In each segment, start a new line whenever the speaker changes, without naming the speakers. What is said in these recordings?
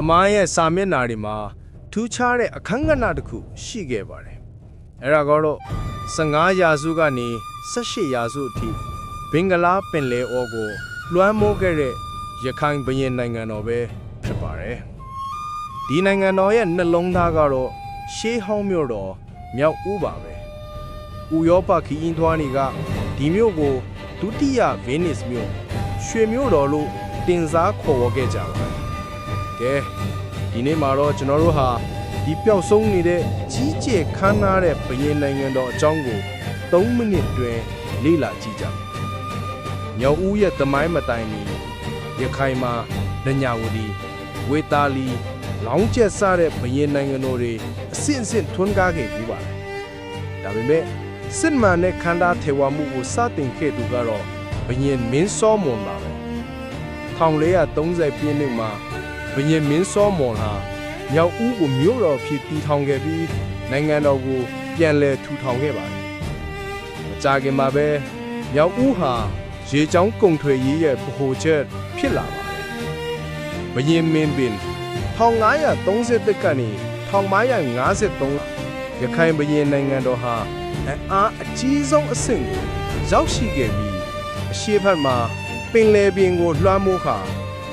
တမိုင်းရဲ့စာမျက်နှာတွေမှာထူးခြားတဲ့အခမ်းကဏ္ဍတစ်ခုရှိခဲ့ပါတယ်အဲ့ဒါကတော့15ရာစုကနေ18ရာစုအထိဘင်္ဂလားပင်လယ်အော်ကိုလွှမ်းမိုးခဲ့တဲ့ရခိုင်ဘရင်နိုင်ငံတော်ပဲဖြစ်ပါတယ်ဒီနိုင်ငံတော်ရဲ့နှလုံးသားကတော့ရှေးဟောင်းမြို့တော်မြောက်ဦးပါပဲဥရောပခီးအင်းထွားနေကဒီမြို့ကိုဒုတိယဗီနစ်မြို့ရွှေမြို့တော်လို့တင်စားခေါ်ဝေါ်ခဲ့ကြပါတယ် ကဲဒီနေ့မှာတော့ကျွန်တော်တို့ဟာဒီပျောက်ဆုံးနေတဲ့ကြီးကျယ်ခမ်းနားတဲ့ဘရင်နိုင်ငံတော်အကြောင်းကို3မိနစ်တွင်လေ့လာကြည့်ကြမယ်။မြောက်ဦးရဲ့သမိုင်းမတိုင်မီရခိုင်မှာဒညာဝတီဝေတာလီ လောင်းကျက်စတဲ့ဘရင်နိုင်ငံတော်တွေအစစ်အစစ်ထွန်းကားခဲ့ပြီးပါတယ်။ဒါပေမဲ့စစ်မှန်တဲ့ခန္ဓာထေဝမှုကိုစတင်ခဲ့သူကတော့ဘရင်မင်းစောမွန်ပါပဲ။1430ပြည့်နှစ်မှာ ဘရင်မင်းစောမွန်ဟာမြောက်ဦးကိုမြို့တော်ဖြစ်တည်ထောင်ခဲ့ပြီးနိုင်ငံတော်ကိုပြန်လည်ထူထောင်ခဲ့ပါတယ်။မကြာခင်မှာပဲမြောက်ဦးဟာရေချောင်းကုံထွေရေးရဲ့ဗဟိုချက်ဖြစ်လာပါတယ်။ဘရင်မင်းပင်1530ကနေ1553ရခိုင်ဘရင်နိုင်ငံတော်ဟာအင်အားအကြီးဆုံးအဆင့်ကိုရောက်ရှိခဲ့ပြီးအရှေ့ဘက်မှာပင်လယ်ပြင်ကိုလွှမ်းမိုးခါ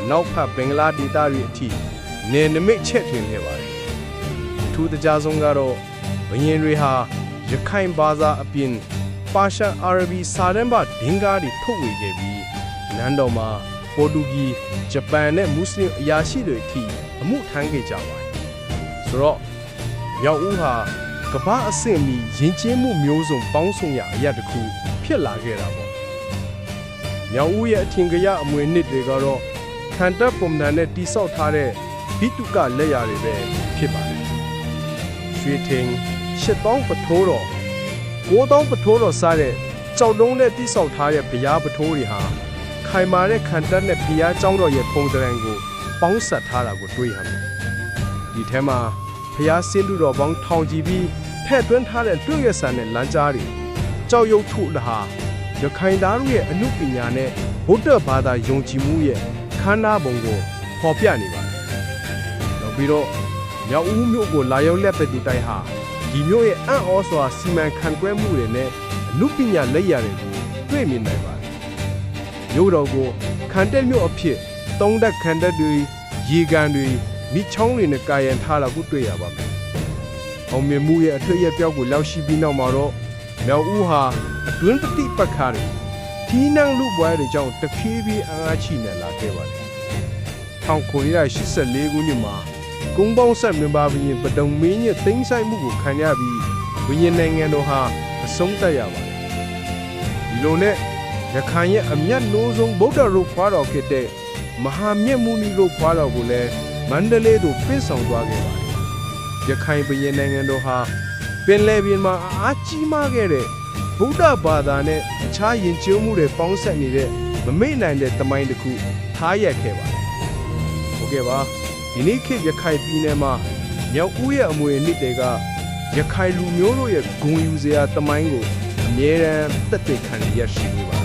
နောက်ဘက်ဘင်္ဂလားဒေသတွေအထိနေနမိတ်ချက်ထွင်ခဲ့ပါတယ်။အထူးတကြဆုံးကတော့ဘရင်တွေဟာရခိုင်ဘာသာအပြင်ပါရှန်အာရဘီစာတမ်းပါဒင်္ဂါတွေထုတ်ဝေခဲ့ပြီးနန်းတော်မှာပေါ်တူဂီဂျပန်နဲ့မွတ်စလင်အရာရှိတွေအထိအမှုထမ်းခဲ့ကြပါတယ်။ဆိုတော့မြောက်ဦးဟာကမ္ဘာအဆင့်မီယဉ်ကျေးမှုမျိုးစုံပေါင်းစုံရအရာတစ်ခုဖြစ်လာခဲ့တာပေါ့။မြောက်ဦးရဲ့အထင်ကရအမွေနှစ်တွေကတော့ ခန္တပ်ပုံစံနဲ့တိဆောက်ထားတဲ့ဘိတုကလက်ရာတွေပဲဖြစ်ပါတယ်။ရွှေထင်းရှစ်တောင်းပထိုးတော်ကိုးတောင်းပထိုးတော်စားတဲ့ကြောက်လုံးနဲ့တိဆောက်ထားတဲ့ဘုရားပထိုးတွေဟာခိုင်မာတဲ့ခန္တပ်နဲ့ဘုရားကျောင်းတော်ရဲ့ပုံစံကိုပေါင်းစပ်ထားတာကိုတွေ့ရမယ်။ဒီထဲမှာဘုရားဆင်းလူတော်ပေါင်းထောင်ကြည့်ပြီးထည့်သွင်းထားတဲ့တွေ့ရဆန်တဲ့လမ်းကြားတွေကြောက်ရွံ့ထုလဟာရခိုင်သားတို့ရဲ့အမှုပညာနဲ့ဗုဒ္ဓဘာသာယုံကြည်မှုရဲ့ ခန္ဓာပုံကိုဖော်ပြနေပါတယ်။နောက်ပြီးတော့မြောက်ဦးမြို့ကိုလာရောက်လက်သက်သူတိုင်းဟာဒီမြို့ရဲ့အံ့ဩစွာစီမံခန့်ခွဲမှုတွေနဲ့အမှုပညာလက်ရာတွေကိုတွေ့မြင်နိုင်ပါတယ်။မြို့တော်ကိုခန္တက်မြို့အဖြစ်သုံးသက်ခန္တက်တွေရေကန်တွေမိချောင်းတွေနဲ့ကာယံထားတာကိုတွေ့ရပါမယ်။အောင်မြင်မှုရဲ့အထွတ်ရဲ့ပြောက်ကိုလောက်ရှိပြီးနောက်မှာတော့မြောက်ဦးဟာအတွင်းပฏิပတ်ခါတွေ ထီးနှံလူပွဲတွေကြောင့်တဖြည်းဖြည်းအားအားချိနေလာခဲ့ပါတယ်။1984ခုနှစ်မှာကုန်းပေါင်းဆက်မြန်မာဘုရင်ပဒုံမင်းရဲ့သိမ်းဆိုင်မှုကိုခံရပြီးဘုရင်နိုင်ငံတော်ဟာအဆုံးသတ်ရပါတယ်။ဒီလိုနဲ့ရခိုင်ရဲ့အမျက်နိုးဆုံးဗုဒ္ဓရုပ်ဖွားတော်ဖြစ်တဲ့မဟာမြတ်မုနီရုပ်ဖွားတော်ကိုလည်းမန္တလေးသို့ပြစ်ဆောင်သွားခဲ့ပါတယ်။ရခိုင်ဘုရင်နိုင်ငံတော်ဟာပင်လယ်ပြင်မှာအားကြီးမားခဲ့တဲ့ ဗုဒ္ဓဘာသာနဲ့အခြားယဉ်ကျေးမှုတွေပေါင်းစပ်နေတဲ့မမေ့နိုင်တဲ့တမိုင်းတစ်ခုထားရက်ခဲ့ပါတယ်။ဟုတ်ကဲ့ပါဒီနေ့ခေတ်ရခိုင်ပြည်နယ်မှာမြောက်ဦးရဲ့အမွေအနှစ်တွေကရခိုင်လူမျိုးတို့ရဲ့ဂုဏ်ယူစရာတမိုင်းကိုအမြဲတမ်းတက်တဲ့ခံရရှိနေပါတယ်